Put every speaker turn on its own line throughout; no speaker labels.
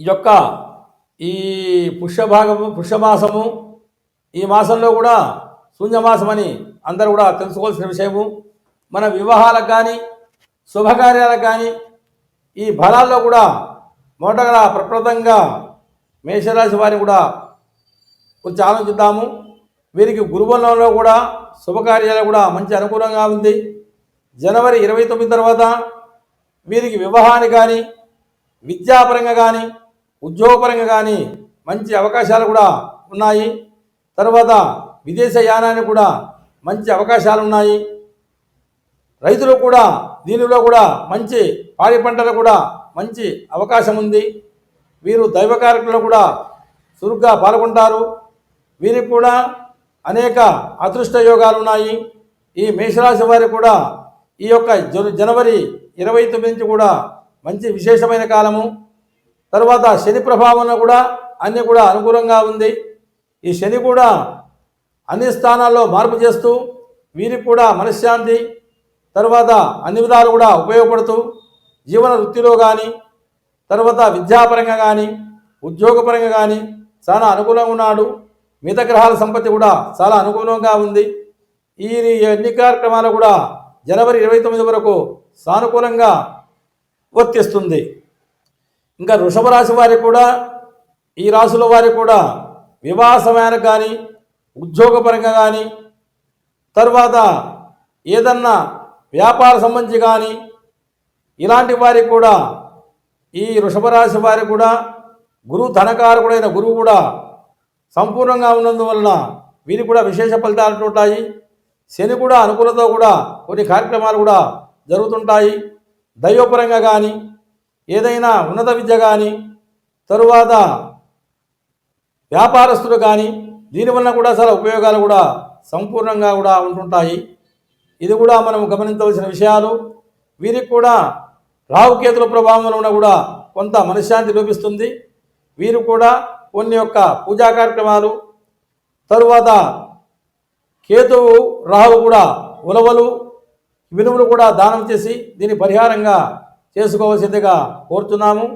ఈ యొక్క ఈ పుష్యభాగము పుష్యమాసము ఈ మాసంలో కూడా శూన్యమాసం అని అందరూ కూడా తెలుసుకోవాల్సిన విషయము. మన వివాహాలకు కానీ శుభకార్యాలకు కానీ ఈ ఫలాల్లో కూడా మొదటగా ప్రప్రదంగా మేషరాశి వారిని కూడా కొంచెం ఆలోచిద్దాము. వీరికి గురుబలంలో కూడా శుభకార్యాలు కూడా మంచి అనుకూలంగా ఉంది. జనవరి ఇరవై తొమ్మిది తర్వాత వీరికి వివాహాన్ని కానీ విద్యాపరంగా కానీ ఉద్యోగపరంగా కానీ మంచి అవకాశాలు కూడా ఉన్నాయి. తర్వాత విదేశ యానానికి కూడా మంచి అవకాశాలు ఉన్నాయి. రైతులు కూడా దీనిలో కూడా మంచి పాడి పంటలు కూడా మంచి అవకాశం ఉంది. వీరు దైవ కార్యక్రమంలో కూడా చురుగ్గా పాల్గొంటారు. వీరికి కూడా అనేక అదృష్ట యోగాలు ఉన్నాయి. ఈ మేషరాశి వారి కూడా ఈ యొక్క జనవరి ఇరవై తొమ్మిది నుంచి కూడా మంచి విశేషమైన కాలము. తర్వాత శని ప్రభావం కూడా అన్నీ కూడా అనుకూలంగా ఉంది. ఈ శని కూడా అన్ని స్థానాల్లో మార్పు చేస్తూ వీరికి కూడా మనశ్శాంతి తర్వాత అన్ని విధాలు కూడా ఉపయోగపడుతూ జీవన వృత్తిలో కానీ తర్వాత విద్యాపరంగా కానీ ఉద్యోగపరంగా కానీ చాలా అనుకూలంగా ఉన్నాడు. మిగతా గ్రహాల సంపత్తి కూడా చాలా అనుకూలంగా ఉంది. ఈ అన్ని కార్యక్రమాలు కూడా జనవరి ఇరవై తొమ్మిది వరకు సానుకూలంగా వర్తిస్తుంది. ఇంకా వృషభ రాశి వారికి కూడా ఈ రాశుల వారికి కూడా వివాహ సమయానికి కానీ ఉద్యోగపరంగా కానీ తర్వాత ఏదన్నా వ్యాపార సంబంధించి కానీ ఇలాంటి వారికి కూడా ఈ వృషభ రాశి వారికి కూడా గురు ధనకారకుడైన గురువు కూడా సంపూర్ణంగా ఉన్నందువలన వీరికి కూడా విశేష ఫలితాలు ఉంటాయి. శని కూడా అనుకూలతో కూడా కొన్ని కార్యక్రమాలు కూడా జరుగుతుంటాయి. దైవపరంగా కానీ ఏదైనా ఉన్నత విద్య కానీ తరువాత వ్యాపారస్తులు కానీ దీనివల్ల కూడా చాలా ఉపయోగాలు కూడా సంపూర్ణంగా కూడా ఉంటుంటాయి. ఇది కూడా మనం గమనించవలసిన విషయాలు. వీరికి కూడా రావుకేతుల ప్రభావం వలన కూడా కొంత మనశ్శాంతి లోపిస్తుంది వీరు కూడా కొన్ని యొక్క పూజా కార్యక్రమాలు తరువాత కేతువు రాహు కూడా ఉలవలు వినువులు కూడా దానం చేసి దీని పరిహారంగా చేసుకోవలసిందిగా కోరుతున్నాము.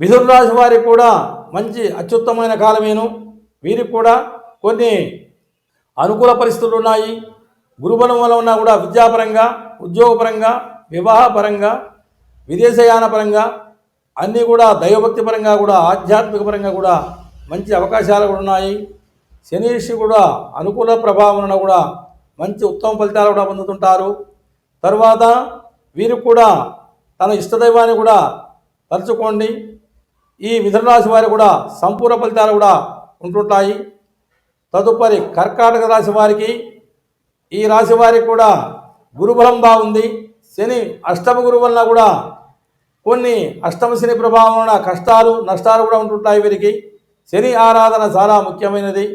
మిథున రాశి వారికి కూడా మంచి అత్యుత్తమైన కాలమేను. వీరికి కూడా కొన్ని అనుకూల పరిస్థితులు ఉన్నాయి. గురుబలం వల్ల ఉన్నా కూడా విద్యాపరంగా ఉద్యోగపరంగా వివాహపరంగా విదేశయాన పరంగా అన్నీ కూడా దైవభక్తి పరంగా కూడా ఆధ్యాత్మిక పరంగా కూడా మంచి అవకాశాలు కూడా ఉన్నాయి. శనీషి కూడా అనుకూల ప్రభావం కూడా మంచి ఉత్తమ ఫలితాలు కూడా పొందుతుంటారు. తర్వాత వీరికి కూడా తన ఇష్టదైవాన్ని కూడా తలుచుకోండి. ఈ మిథున రాశి కూడా సంపూర్ణ ఫలితాలు కూడా ఉంటుంటాయి. తదుపరి కర్కాటక రాశి వారికి ఈ రాశి వారికి కూడా గురుబలం బాగుంది. శని అష్టమ గురు వలన కూడా కొన్ని అష్టమ శని ప్రభావం వలన కష్టాలు నష్టాలు కూడా ఉంటుంటాయి వీరికి. శని ఆరాధన చాలా ముఖ్యమైనది.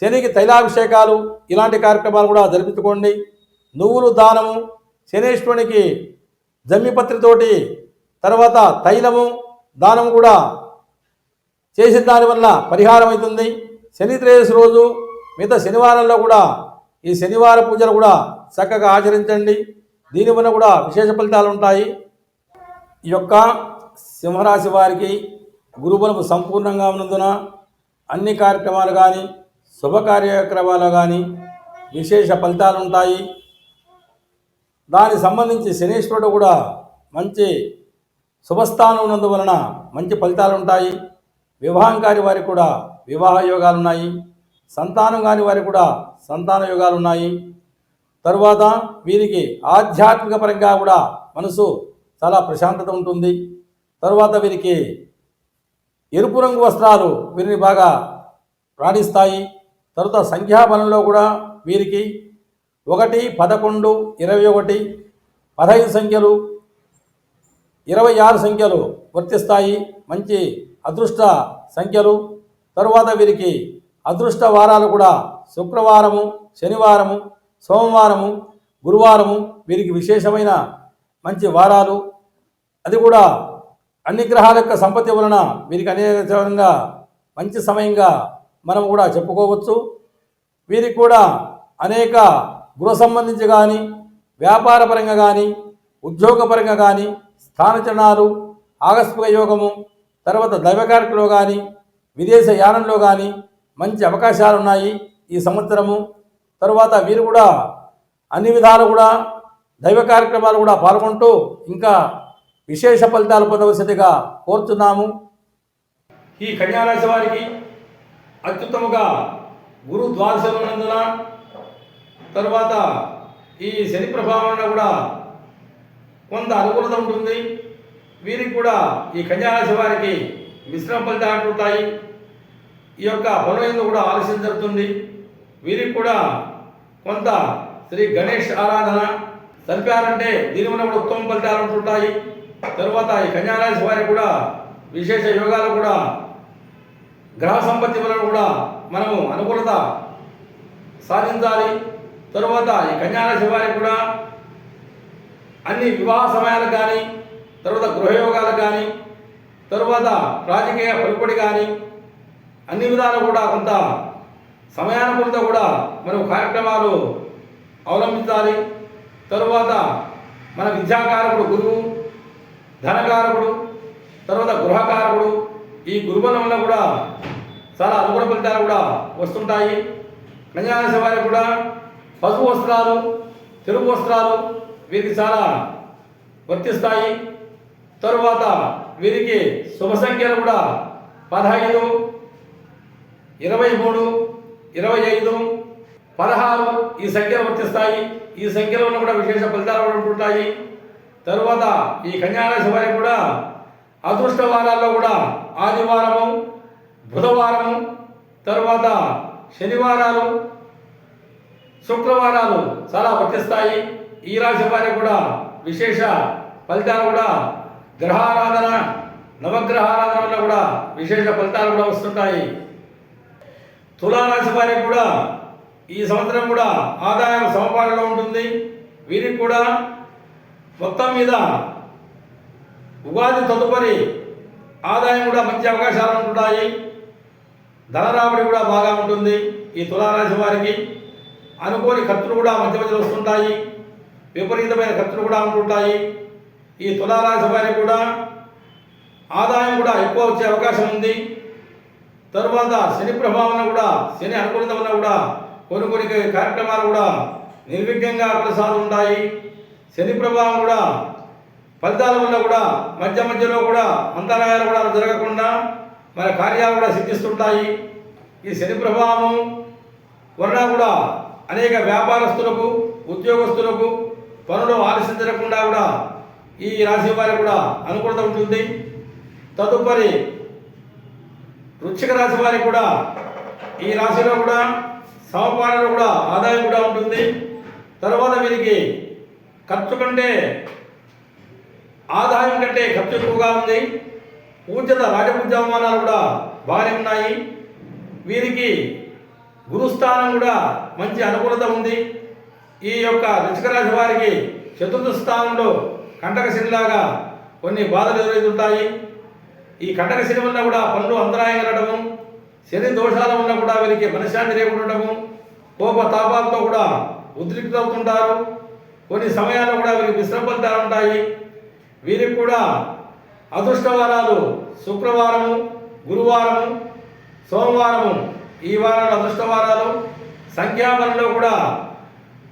శనికి తైలాభిషేకాలు ఇలాంటి కార్యక్రమాలు కూడా జరిపించుకోండి. నువ్వులు దానము శనేశ్వరునికి జమ్మిపత్రితోటి తర్వాత తైలము దానం కూడా చేసిన దానివల్ల పరిహారం అవుతుంది శని త్రేయస్ రోజు మిగతా శనివారంలో కూడా ఈ శనివార పూజలు కూడా చక్కగా ఆచరించండి. దీనివల్ల కూడా విశేష ఫలితాలు ఉంటాయి. ఈ యొక్క సింహరాశి వారికి గురుబలము సంపూర్ణంగా ఉన్నందున అన్ని కార్యక్రమాలు కానీ శుభ కార్యక్రమాలు కానీ విశేష ఫలితాలు ఉంటాయి. దానికి సంబంధించి శనీశ్వరుడు కూడా మంచి శుభస్థానం ఉన్నందువలన మంచి ఫలితాలు ఉంటాయి. వివాహం కాని వారికి కూడా వివాహ యోగాలు ఉన్నాయి. సంతానం కాని వారికి కూడా సంతాన యోగాలు ఉన్నాయి. తరువాత వీరికి ఆధ్యాత్మిక పరంగా కూడా మనసు చాలా ప్రశాంతత ఉంటుంది. తరువాత వీరికి ఎరుపు రంగు వస్త్రాలు వీరిని బాగా రాణిస్తాయి. తరువాత సంఖ్యాబలంలో కూడా వీరికి ఒకటి పదకొండు ఇరవై ఒకటి పదహైదు సంఖ్యలు ఇరవై ఆరు సంఖ్యలు వర్తిస్తాయి. మంచి అదృష్ట సంఖ్యలు. తరువాత వీరికి అదృష్ట వారాలు కూడా శుక్రవారము శనివారము సోమవారము గురువారము వీరికి విశేషమైన మంచి వారాలు. అది కూడా అన్ని గ్రహాల యొక్క సంపత్తి వలన వీరికి అనేకంగా మంచి సమయంగా మనం కూడా చెప్పుకోవచ్చు. వీరికి కూడా అనేక గృహ సంబంధించి కానీ వ్యాపారపరంగా కానీ ఉద్యోగపరంగా కానీ స్థానచరణాలు ఆకస్మిక యోగము తర్వాత దైవ కార్యక్రమంలో కానీ విదేశ యానంలో కానీ మంచి అవకాశాలు ఉన్నాయి ఈ సంవత్సరము. తర్వాత వీరు కూడా అన్ని విధాలు కూడా దైవ కార్యక్రమాలు కూడా పాల్గొంటూ ఇంకా విశేష ఫలితాలు పొందవలసిందిగా కోరుతున్నాము ఈ కన్యారాశి వారికి అత్యుత్తముగా గురు ద్వాదశలో ఉన్నందున తర్వాత ఈ శని ప్రభావంలో కూడా కొంత అనుకూలత ఉంటుంది. వీరికి కూడా ఈ కన్యారాశి వారికి మిశ్రమ ఫలితాలు ఉంటాయి. ఈ యొక్క పనులందు కూడా ఆలస్యం జరుగుతుంది. వీరికి కూడా కొంత శ్రీ గణేష్ ఆరాధన సరిపారంటే దీని వల్ల కూడా ఉత్తమ ఫలితాలు ఉంటుంటాయి. తర్వాత ఈ కన్యారాశి వారికి కూడా విశేష యోగాలు కూడా గ్రహ సంపత్తి వలన కూడా మనము అనుకూలత సాధించాలి. తరువాత ఈ కన్యారాశి వారికి కూడా అన్ని వివాహ సమయాలకు కానీ తర్వాత గృహయోగాలకు కానీ తరువాత రాజకీయ పలుపడి కానీ అన్ని విధాలు కూడా కొంత సమయానుకూలత కూడా మనం కార్యక్రమాలు అవలంబించాలి. తరువాత మన విద్యాకారకుడు గురువు ధనకారకుడు తర్వాత గృహకారకుడు ఈ గురుబలం వల్ల కూడా చాలా అనుకూల ఫలితాలు కూడా వస్తుంటాయి. కన్యారాశి వారికి కూడా పసుపు వస్త్రాలు తెలుపు వస్త్రాలు వీరికి చాలా వర్తిస్తాయి. తరువాత వీరికి శుభ సంఖ్యలు కూడా పదహైదు ఇరవై మూడు ఇరవై ఐదు పదహారు ఈ సంఖ్యలు వర్తిస్తాయి. ఈ సంఖ్యలో కూడా విశేష ఫలితాలు ఉంటుంటాయి తరువాత ఈ కన్యారాశి వారికి కూడా అదృష్ట వారాల్లో కూడా ఆదివారము బుధవారము తరువాత శనివారాలు శుక్రవారాలు చాలా వర్తిస్తాయి. ఈ రాశి వారికి కూడా విశేష ఫలితాలు కూడా గ్రహారాధన నవగ్రహారాధన వల్ల కూడా విశేష ఫలితాలు కూడా వస్తుంటాయి. తులారాశి వారికి కూడా ఈ సంవత్సరం కూడా ఆదాయం సమపాలలో ఉంటుంది. వీరికి కూడా మొత్తం మీద ఉగాది తదుపరి ఆదాయం కూడా మంచి అవకాశాలు ఉంటున్నాయి. ధనరాబడి కూడా బాగా ఉంటుంది. ఈ తులారాశి వారికి అనుకోని ఖర్చులు కూడా మధ్య మధ్యలో వస్తుంటాయి. విపరీతమైన ఖర్చులు కూడా ఉంటుంటాయి. ఈ తులారాశి వారికి కూడా ఆదాయం కూడా ఎక్కువ వచ్చే అవకాశం ఉంది. తరువాత శని ప్రభావం కూడా శని అనుకూలత వల్ల కూడా కొన్ని కొన్ని కార్యక్రమాలు కూడా నిర్విఘ్నంగా కొనసాగుతుంటాయి. శని ప్రభావం కూడా ఫలితాల వల్ల కూడా మధ్య మధ్యలో కూడా అంతరాయాలు కూడా జరగకుండా మన కార్యాలు కూడా సిద్ధిస్తుంటాయి. ఈ శని ప్రభావం వలన కూడా అనేక వ్యాపారస్తులకు ఉద్యోగస్తులకు పనులు ఆలస్యం జరగకుండా కూడా ఈ రాశి వారికి కూడా అనుకూలత ఉంటుంది. తదుపరి వృశ్చిక రాశి వారికి కూడా ఈ రాశిలో కూడా సమపాలనలో కూడా ఆదాయం కూడా ఉంటుంది. తర్వాత వీరికి ఖర్చు కంటే ఆదాయం కంటే ఖర్చు ఎక్కువగా ఉంది. పూజత రాజపూజ అవమానాలు కూడా బాగానే ఉన్నాయి. వీరికి గురుస్థానం కూడా మంచి అనుకూలత ఉంది. ఈ యొక్క వృశ్చిక వారికి చతుర్థ స్థానంలో కంటకశనిలాగా కొన్ని బాధలు ఎదురవుతుంటాయి ఈ కంటక శని వల్ల కూడా పనులు అంతరాయం కలగడము శని దోషాల వల్ల కూడా వీరికి మనశ్శాంతి లేకుండటము కోప తాపాలతో కూడా ఉద్రిక్తవుతుంటారు కొన్ని సమయాల్లో కూడా వీరికి విశ్రమ ఉంటాయి. వీరికి కూడా అదృష్టవారాలు శుక్రవారము గురువారము సోమవారము ఈ వారాలు అదృష్టవారాలు సంఖ్యాబలంలో కూడా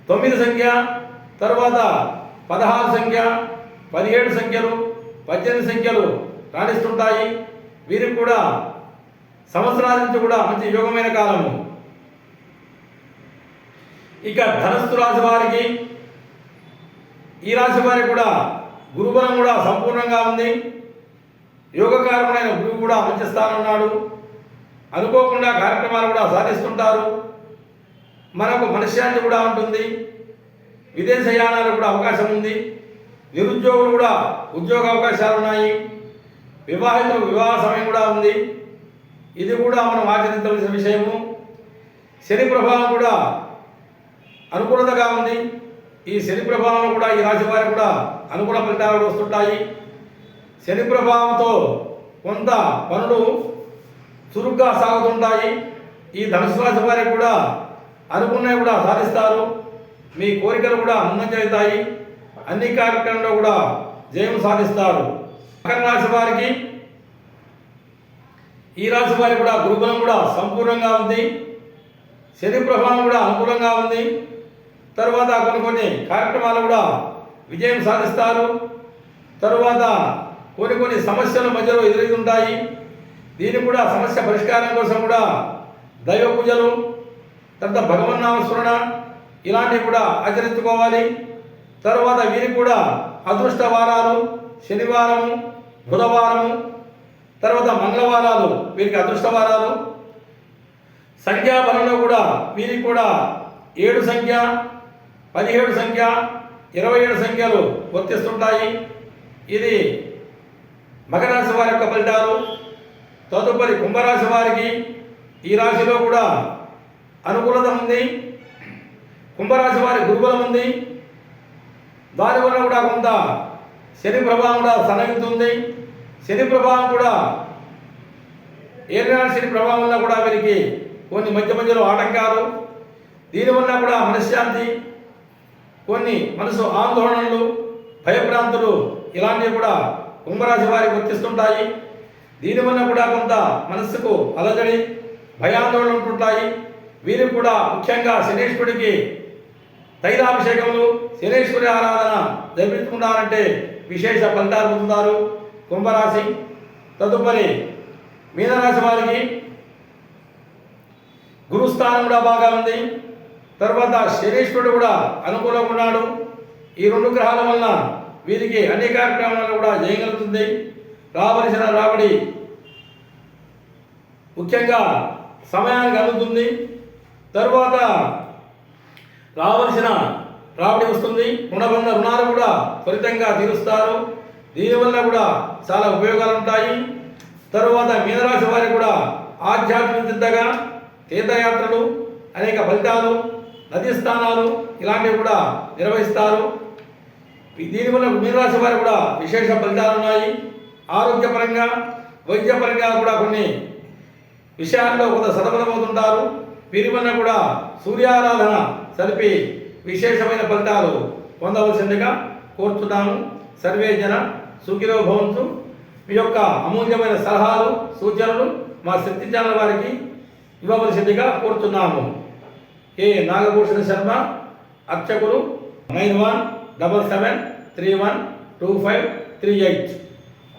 తొమ్మిది సంఖ్య తర్వాత పదహారు సంఖ్య పదిహేడు సంఖ్యలు పద్దెనిమిది సంఖ్యలు రాణిస్తుంటాయి. వీరికి కూడా సంవత్సరాల నుంచి కూడా మంచి యోగమైన కాలము ఇక ధనస్సు రాశి వారికి ఈ రాశి వారికి కూడా గురుబలం కూడా సంపూర్ణంగా ఉంది. యోగకారమైన గురువు కూడా మంచి స్థానం ఉన్నాడు. అనుకోకుండా కార్యక్రమాలు కూడా సాధిస్తుంటారు. మనకు మనశ్శాంతి కూడా ఉంటుంది. విదేశయానాలకు కూడా అవకాశం ఉంది. నిరుద్యోగులు కూడా ఉద్యోగ అవకాశాలు ఉన్నాయి. వివాహితులకు వివాహ సమయం కూడా ఉంది. ఇది కూడా మనం ఆచరించవలసిన విషయము. శని ప్రభావం కూడా అనుకూలతగా ఉంది. ఈ శని ప్రభావం కూడా ఈ రాశి వారికి కూడా అనుకూల ఫలితాలు వస్తుంటాయి. శని ప్రభావంతో కొంత పనులు చురుగ్గా సాగుతుంటాయి. ఈ ధనుసు రాశి వారికి కూడా అనుకున్నవి కూడా సాధిస్తారు. మీ కోరికలు కూడా ముందంజవుతాయి అన్ని కార్యక్రమంలో కూడా జయం సాధిస్తారు. మకర రాశి వారికి ఈ రాశి వారికి కూడా గురుబలం కూడా సంపూర్ణంగా ఉంది. శని ప్రభావం కూడా అనుకూలంగా ఉంది. తర్వాత కొన్ని కొన్ని కార్యక్రమాలు కూడా విజయం సాధిస్తారు. తరువాత కొన్ని కొన్ని సమస్యలు మధ్యలో ఎదురవుతుంటాయి. దీని కూడా సమస్య పరిష్కారం కోసం కూడా దైవ పూజలు తర్వాత భగవన్నామస్మరణ ఇలాంటివి కూడా ఆచరించుకోవాలి. తర్వాత వీరికి కూడా అదృష్ట వారాలు శనివారము బుధవారము తర్వాత మంగళవారాలు వీరికి అదృష్ట వారాలు. సంఖ్యాబలంలో కూడా వీరికి కూడా ఏడు సంఖ్య పదిహేడు సంఖ్య ఇరవై ఏడు సంఖ్యలు వర్తిస్తుంటాయి. ఇది మకర రాశి వారి యొక్క ఫలితాలు. తదుపరి కుంభరాశి వారికి ఈ రాశిలో కూడా అనుకూలత ఉంది. కుంభరాశి వారి గురుబలం ఉంది. దానివల్ల కూడా కొంత శని ప్రభావం కూడా సన్నగిస్తుంది శని ప్రభావం కూడా ఏర్నాడు శని ప్రభావం వల్ల కూడా వీరికి కొన్ని మధ్య మధ్యలో ఆటంకాలు. దీనివల్ల కూడా మనశ్శాంతి కొన్ని మనసు ఆందోళనలు భయభ్రాంతులు ఇలాంటివి కూడా కుంభరాశి వారికి వర్తిస్తుంటాయి. దీనివల్ల కూడా కొంత మనస్సుకు అలజడి భయాందోళన ఉంటుంటాయి. వీరికి కూడా ముఖ్యంగా శనీశ్వరుడికి తైలాభిషేకములు శనీశ్వరి ఆరాధన జరిపించుకున్నారంటే విశేష ఫలితాలు పొందుతారు. కుంభరాశి తదుపరి మీనరాశి వారికి గురుస్థానం కూడా బాగా ఉంది. తర్వాత శనీశ్వరుడు కూడా అనుకూలంగా ఉన్నాడు. ఈ రెండు గ్రహాల వలన వీరికి అన్ని కార్యక్రమాలను కూడా చేయగలుగుతుంది. రావలసిన రాబడి ముఖ్యంగా సమయానికి అందుతుంది. తరువాత రావలసిన రాబడి వస్తుంది. రుణబంధ రుణాలు కూడా త్వరితంగా తీరుస్తారు. దీనివల్ల కూడా చాలా ఉపయోగాలు ఉంటాయి తరువాత మీనరాశి వారికి కూడా ఆధ్యాత్మికంగా తీర్థయాత్రలు అనేక ఫలితాలు నదీ స్థానాలు ఇలాంటివి కూడా నిర్వహిస్తారు. దీనివల్ల మీనరాశి వారికి కూడా విశేష ఫలితాలు ఉన్నాయి ఆరోగ్యపరంగా వైద్యపరంగా కూడా కొన్ని విషయాల్లో కొంత సతమతమవుతుంటారు వీరి వల్ల కూడా సూర్యారాధన సరిపి విశేషమైన ఫలితాలు పొందవలసిందిగా కోరుతున్నాము సర్వే జన సుఖిరో భవంతు. మీ యొక్క అమూల్యమైన సలహాలు సూచనలు మా శక్తి ఛానల్ వారికి ఇవ్వవలసిందిగా కోరుతున్నాము. ఏ నాగభూషణ శర్మ అర్చకులు nine one double seven three one two five three eight.